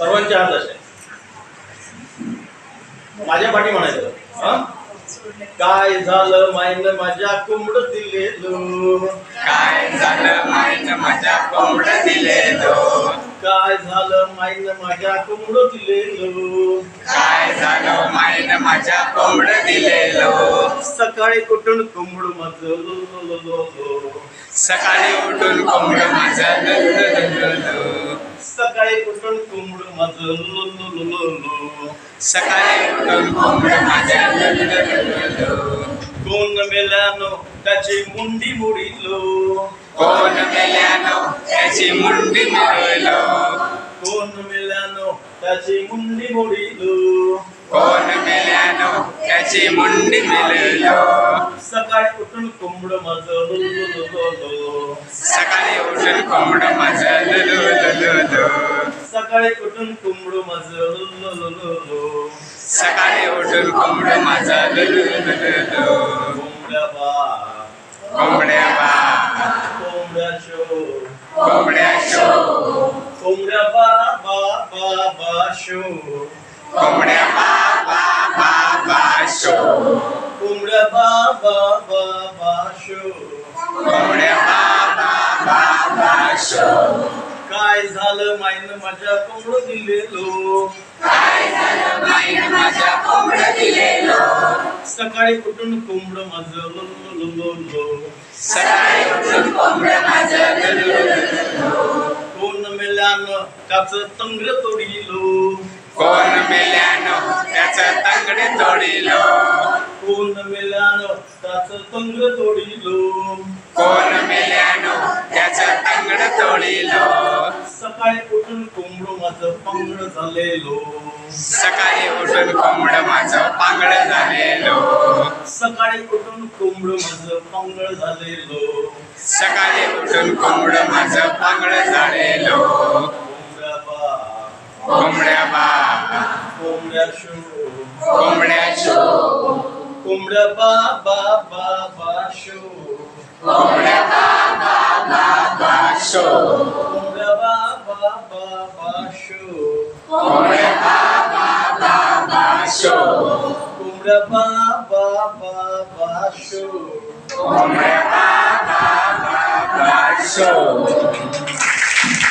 सर्वांचे हात असे. माझ्या पाठी म्हणायचं. हा? काय झालं माईन माझ्या कोंबड दिलेलो काय झालं माईन माझ्या कोंबड दिलेलो काय झालं माईन माझ्या कोंबड दिलेलो काय झालं माईन माझ्या कोंबड दिलेलो सकाळी कुठून कोंबड माझं. सकाळी उठून कोंबड माझं. सकाळी कुठून कोंबड माझं लो लो लो लो लो सकाळी उठून कोंबड माझं लुलुलुलुलु. कोण मेल्यानो त्याची मुंडी मोडीलो. कोण मेल्यानो त्याची मुंडी मिळवलो कोण मेल्यानो त्याची मुंडी मोडीलो. कोण मेल्यानो त्याची मुंडी मिळवलो सकाळी उठून कोंबड माझं लो लो लो लो लो सकाळी उठून कोंबड माझं लुलुलुलुलु. सकाळी उठून कोंबड माझं सकाळी उठून कोंबड माझं. कोंबड्या बा. कोंबड्या बा. कोंबड्या शो. कोंबड्या शो. कोंबड्या बा बा बा बा शो. कोंबड्या बा बा बा बा शो. कोंबड्या बा बा बा बा शो. कोंबड्या बा काय झालं माईन माझ्या कोंबड दिलेलो? काय झालं माईन माझ्या कोंबड दिलेलो सकाळी उठून कोंबड माझं लोलो सकाळी उठून कोंबड माझं लोलो कोण मेल्यान त्याच तंगड तोडीलो कोण मेल्यान त्याच तंगडे तोडिलो कोण मेल्यान त्याच तंगड तोडीलो कोण मेल्यान त्याच तंगड तोडिलो सकाळी उठून कोंबड माझं पंगड झालेलो. सकाळी उठून कोंबड माझं पांगड झालेलो. सकाळी उठून कोंबड माझं पंगड झालेलो. सकाळी उठून कोंबड माझं पांगड झालेलो. कोंबड्या बा. कोंबड्या शो. कोंबड्या शो. कोंबड्या बा बा बा बा शो. कोंबड्या बा बा बा बा शो. बा बा बा शो कोंबड्या बा बा बा बा शो